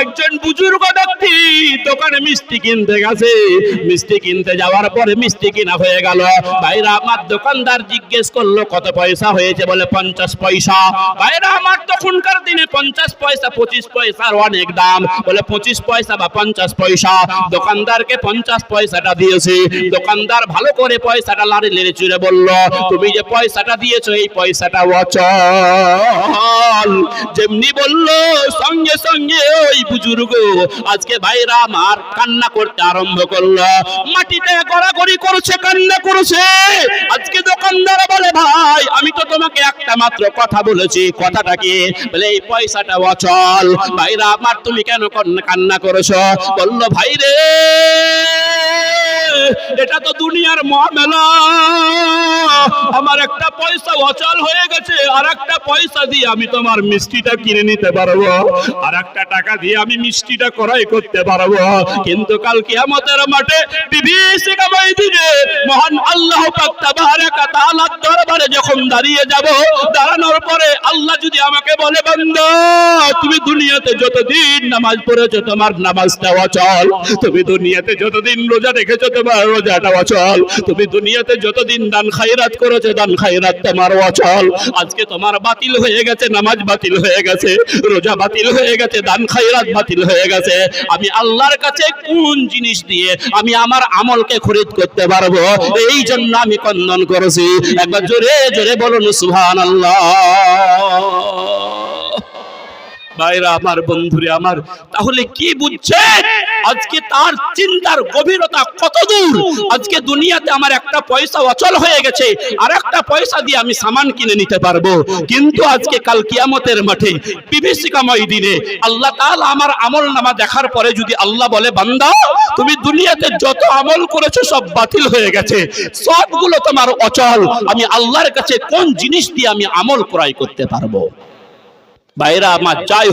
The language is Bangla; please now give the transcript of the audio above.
একজন বুজুর্গ ব্যক্তি দোকানে মিষ্টি কিনতে গেছে। মিষ্টি কিনতে যাওয়ার পরে মিষ্টি কিনা হয়ে গেল। ভাইরা আমার দোকানদার জিজ্ঞেস করল, কত পয়সা হয়েছে? বলে, পঞ্চাশ পয়সা। ভাইরা, আমার তখনকার দিনে পঞ্চাশ পয়সা, পঁচিশ পয়সার অনেক দাম। বলে, পঁচিশ পয়সা বা পঞ্চাশ পয়সা। দোকানদারকে পঞ্চাশ পয়সাটা দিয়েছে। দোকানদার ভালো করে পয়সাটা লাড়ি লেড়ে চুড়ে বলল, তুমি যে পয়সাটা দিয়েছ, এই পয়সাটা অচল। যেমনি বলল, সঙ্গে সঙ্গে ওই বুজুর্গ, আজকে ভাইরা আমার কান্না করতে আরম্ভ করল। মাটিতে গড়াগড়ি করছে, কান্না করছে। আজকে দোকানদার বলে, ভাই, আমি তো তোমাকে একটা মাত্র কথা বলেছি। কথাটা কি? বলে, এই পয়সাটা অচল। ভাইরা আমার তুমি কেন কান্না- কান্না করেছ? বলল ভাই রে এটা তো দুনিয়ার মহামেলা। আমার একটা পয়সা অচল হয়ে গেছে, আর একটা পয়সা দিয়ে আমি তোমার মিষ্টিটা কিনে নিতে পারব, আর একটা টাকা দিয়ে আমি মিষ্টিটা ক্রয় করতে পারব। কিন্তু কাল কিয়ামতের মাঠে বিভীষিকাময় দিনে মহান আল্লাহ পাক তাবারাকা তাআলার দরবারে যখন দাঁড়িয়ে যাব, দাঁড়ানোর পরে আল্লাহ যদি আমাকে বলে, বান্দা, তুমি দুনিয়াতে যতদিন নামাজ পড়েছো, তোমার নামাজটা অচল। তুমি দুনিয়াতে যতদিন রোজা রেখেছো, তোমার রোজাটা অচল। তুমি দুনিয়াতে যতদিন দান খায়রাত করেছ, দান খায়রাত তোমার অচল। আজকে তোমার বাতিল হয়ে গেছে, নামাজ বাতিল হয়ে গেছে, রোজা বাতিল হয়ে গেছে, দান খায়রাত বাতিল হয়ে গেছে। আমি আল্লাহর কাছে কোন জিনিস দিয়ে আমি আমার আমলকে খরিদ করতে পারব? এই জন্য আমি কন্দন করেছি। একবার জোরে জোরে বলুন, সুবহানাল্লাহ। ভাইরা, আমার বন্ধুরে, আমার। তাহলে কি বুঝছে? আজকে তার চিন্তার গভীরতা কত দূর? আজকে দুনিয়াতে আমার একটা পয়সা অচল হয়ে গেছে, আর একটা পয়সা দিয়ে আমি সামান কিনে নিতে পারব। কিন্তু আজকে কাল কিয়ামতের মাঠে, বিভীষিকাময় দিনে, আল্লাহ তাআলা আমার আমল নামা দেখার পরে যদি আল্লাহ বলে, বান্দা, তুমি দুনিয়াতে যত আমল করেছ সব বাতিল হয়ে গেছে, সবগুলো তোমার অচল। আমি আল্লাহর কাছে কোন জিনিস দিয়ে আমি আমল ক্রয় করতে পারব? বাইরা আমার যাই